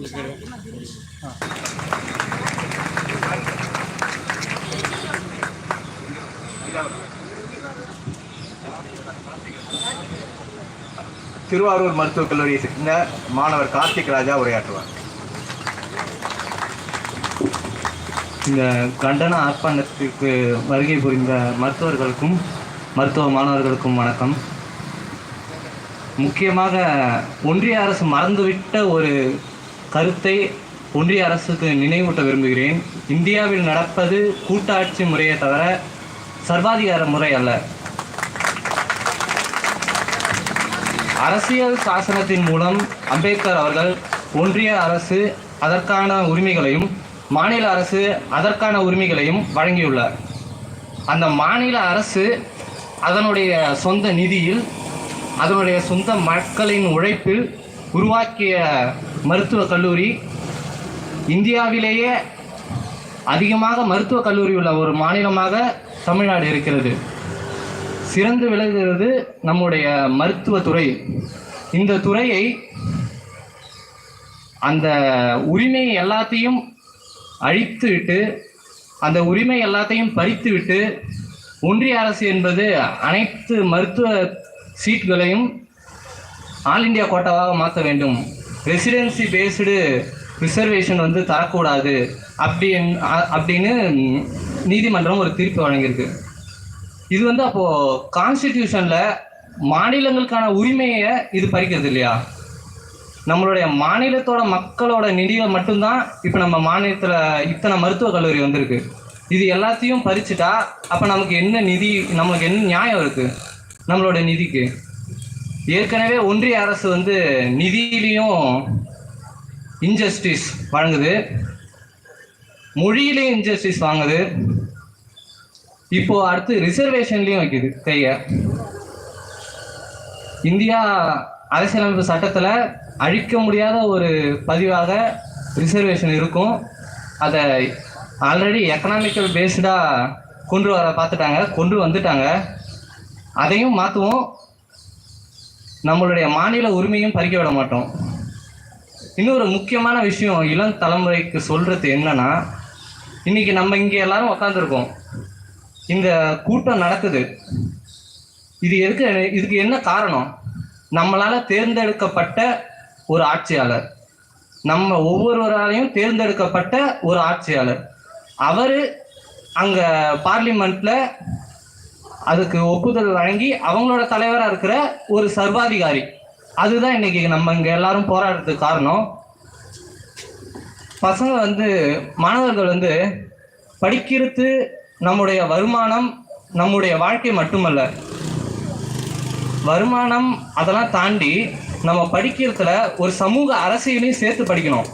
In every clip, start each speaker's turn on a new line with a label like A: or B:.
A: திருவாரூர் மருத்துவக் கல்லூரியை சேர்ந்த மாணவர் கார்த்திக் ராஜா உரையாற்றுவார்.
B: இந்த கண்டன ஆர்ப்பாட்டத்திற்கு வருகை புரிந்த மருத்துவர்களுக்கும் மருத்துவ மாணவர்களுக்கும் வணக்கம். முக்கியமாக ஒன்றிய அரசு மறந்துவிட்ட ஒரு கருத்தை ஒன்றிய அரசுக்கு நினைவூட்ட விரும்புகிறேன். இந்தியாவில் நடப்பது கூட்டாட்சி முறையை தவிர சர்வாதிகார முறை அல்ல. அரசியல் சாசனத்தின் மூலம் அம்பேத்கர் அவர்கள் ஒன்றிய அரசு அதற்கான உரிமைகளையும் மாநில அரசு அதற்கான உரிமைகளையும் வழங்கியுள்ளார். அந்த மாநில அரசு அதனுடைய சொந்த நிதியில் அதனுடைய சொந்த மக்களின் உழைப்பில் உருவாக்கிய மருத்துவக் கல்லூரி. இந்தியாவிலேயே அதிகமாக மருத்துவக் கல்லூரி உள்ள ஒரு மாநிலமாக தமிழ்நாடு இருக்கிறது. சிறந்து விளங்குகிறது நம்முடைய மருத்துவத்துறை இந்த துறையை அந்த உரிமை எல்லாத்தையும் அழித்து விட்டு அந்த உரிமை எல்லாத்தையும் பறித்து விட்டு ஒன்றிய அரசு என்பது அனைத்து மருத்துவ சீட்களையும் ஆல் இந்தியா கோட்டாவாக மாற்ற வேண்டும். ரெசிடென்சி பேஸ்டு ரிசர்வேஷன் வந்து தரக்கூடாது. அப்படின் அப்படின்னு நீதிமன்றம் ஒரு தீர்ப்பு வழங்கியிருக்கு. இது வந்து அப்போது கான்ஸ்டிடியூஷனில் மாநிலங்களுக்கான உரிமையை இது பறிக்கிறது இல்லையா? நம்மளுடைய மாநிலத்தோட மக்களோட நிதியை மட்டும்தான் இப்போ நம்ம மாநிலத்தில் இத்தனை மருத்துவக் கல்லூரி வந்திருக்கு. இது எல்லாத்தையும் பறிச்சுட்டா அப்போ நமக்கு என்ன நிதி நமக்கு என்ன நியாயம் இருக்குது நம்மளோட நிதிக்கு. ஏற்கனவே ஒன்றிய அரசு வந்து நிதியிலையும் இன்ஜஸ்டிஸ் வழங்குது. மொழியிலையும் இன்ஜஸ்டிஸ் வாங்குது. இப்போ அடுத்து ரிசர்வேஷன்லையும் வைக்குது கைய. இந்தியா அரசியலமைப்பு சட்டத்தில் அழிக்க முடியாத ஒரு பதிவாக ரிசர்வேஷன் இருக்கும். அதை ஆல்ரெடி எக்கனாமிக்கல் பேஸ்டாக கொண்டு வர பார்த்துட்டாங்க கொண்டு வந்துட்டாங்க. அதையும் மாற்றுவோம் நம்மளுடைய மாநில உரிமையும் பறிக்க விட மாட்டோம். இன்னொரு முக்கியமான விஷயம் இளம் தலைமுறைக்கு சொல்கிறது என்னன்னா இன்னைக்கு நம்ம இங்கே எல்லாரும் உக்காந்துருக்கோம். இந்த கூட்டம் நடக்குது. இது எதுக்கு இதுக்கு என்ன காரணம்? நம்மளால் தேர்ந்தெடுக்கப்பட்ட ஒரு ஆட்சியாளர். நம்ம ஒவ்வொருவராலையும் தேர்ந்தெடுக்கப்பட்ட ஒரு ஆட்சியாளர். அவர் அங்கே பார்லிமெண்ட்டில் அதுக்கு ஒப்புதல் வழங்கி அவங்களோட தலைவராக இருக்கிற ஒரு சர்வாதிகாரி. அதுதான் இன்னைக்கு நம்ம இங்கே எல்லாரும் போராடுறதுக்கு காரணம். பசங்க வந்து மாணவர்கள் வந்து படிக்கிறது நம்முடைய வருமானம் நம்முடைய வாழ்க்கை மட்டுமல்ல. வருமானம் அதெல்லாம் தாண்டி நம்ம படிக்கிறதுல ஒரு சமூக அரசியலையும் சேர்த்து படிக்கணும்.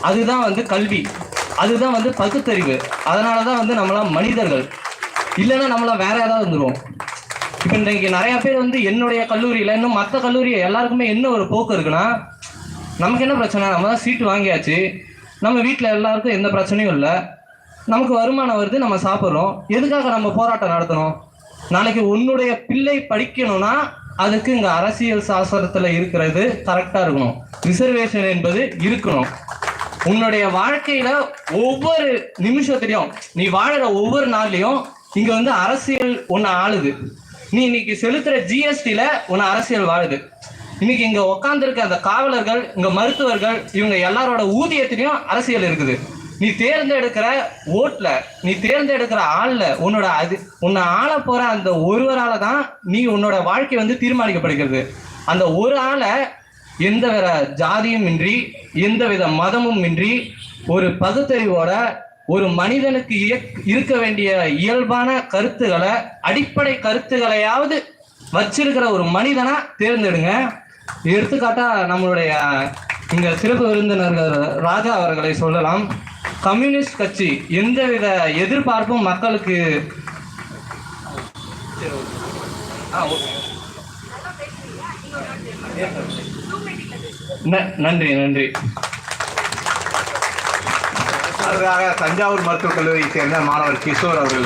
B: அதுதான் வந்து கல்வி. அதுதான் வந்து பகுத்தறிவு. அதனால தான் வந்து நம்மளாம் மனிதர்கள். இல்லைன்னா நம்மள வேற ஏதாவது வந்துடுவோம் இப்போ இன்றைக்கு நிறைய பேர் வந்து என்னுடைய கல்லூரியில் இன்னும் மற்ற கல்லூரி எல்லாருக்குமே என்ன ஒரு போக்கு இருக்குன்னா நமக்கு என்ன பிரச்சனை? நம்ம தான் சீட்டு வாங்கியாச்சு. நம்ம வீட்டில் எல்லாருக்கும் எந்த பிரச்சனையும் இல்லை. நமக்கு வருமானம் வருது நம்ம சாப்பிட்றோம். எதுக்காக நம்ம போராட்டம் நடத்தணும்? நாளைக்கு உன்னுடைய பிள்ளை படிக்கணும்னா அதுக்கு இங்கே அரசியல் சாஸ்திரத்தில் இருக்கிறது கரெக்டாக இருக்கணும். ரிசர்வேஷன் என்பது இருக்கணும். உன்னுடைய வாழ்க்கையில ஒவ்வொரு நிமிஷத்துலையும் நீ வாழற ஒவ்வொரு நாள்லயும் இங்க வந்து அரசியல் உன்னை ஆளுது. நீ இன்னைக்கு செலுத்துற ஜிஎஸ்டில உன்னை அரசியல் வாழுது. இன்னைக்கு இங்க உட்காந்துருக்க அந்த காவலர்கள் இங்க மருத்துவர்கள் இவங்க எல்லாரோட ஊதியத்திலையும் அரசியல் இருக்குது. நீ தேர்ந்தெடுக்கிற ஓட்ல நீ தேர்ந்தெடுக்கிற ஆள்ல உன்னோட அது உன்னை ஆள போற அந்த ஒருவரால தான் நீ உன்னோட வாழ்க்கை வந்து தீர்மானிக்கப்படுகிறது. அந்த ஒரு ஆளை எந்த வித ஜாதியும் இன்றி எந்த வித மதமும் இன்றி ஒரு பகுத்தறிவோட ஒரு மனிதனுக்கு இயக்- இருக்க வேண்டிய இயல்பான கருத்துக்களை அடிப்படை கருத்துக்களையாவது வச்சிருக்கிற ஒரு மனிதனா தேர்ந்தெடுங்க எடுத்துக்காட்டா நம்மளுடைய இங்க சிறப்பு விருந்தினர்கள் ராஜா அவர்களை சொல்லலாம் கம்யூனிஸ்ட் கட்சி எந்தவித எதிர்பார்ப்பும் மக்களுக்கு ஆ, ஓகே. ந- நன்றி நன்றி
A: அதுக்காக தஞ்சாவூர் மருத்துவக் கல்லூரியை சேர்ந்த மாணவர் கிஷோர் அவர்கள்